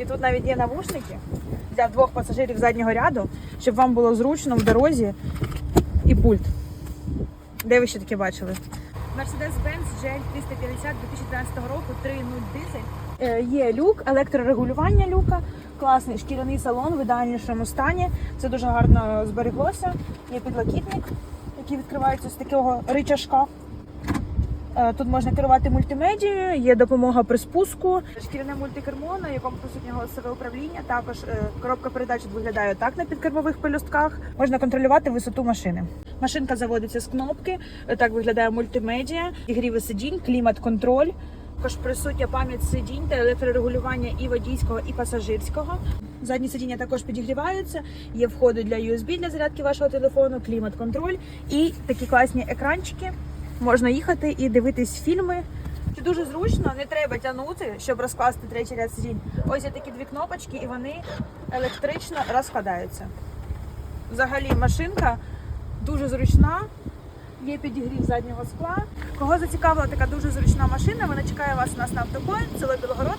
І тут навіть є навушники для двох пасажирів заднього ряду, щоб вам було зручно в дорозі і пульт. Де ви ще таке бачили? Mercedes-Benz GL 350 2012 року 3.0 дизель. Е, Є люк, електрорегулювання люка, класний шкіряний салон в ідеальнішому стані. Це дуже гарно збереглося. Є підлокітник, який відкривається з такого ричажка. Е, Тут можна керувати мультимедією, є допомога при спуску, шкіряне мультикермо, на якому присутнє голосове управління. Також е, коробка передач виглядає так на підкермових пелюстках. Можна контролювати висоту машини. Машинка заводиться з кнопки. е, Так виглядає мультимедіа, ігріве сидінь, клімат-контроль. Також присутня пам'ять сидінь та електрорегулювання і водійського, і пасажирського. Задні сидіння також підігріваються. Є входи для USB для зарядки вашого телефону, клімат-контроль і такі класні екранчики. Можна їхати і дивитись фільми. Це дуже зручно, не треба тягнути, щоб розкласти третій ряд сидінь. Ось є такі дві кнопочки, і вони електрично розкладаються. Взагалі машинка дуже зручна. Є підігрів заднього скла. Кого зацікавила така дуже зручна машина, вона чекає вас у нас на автопоінт, село 19.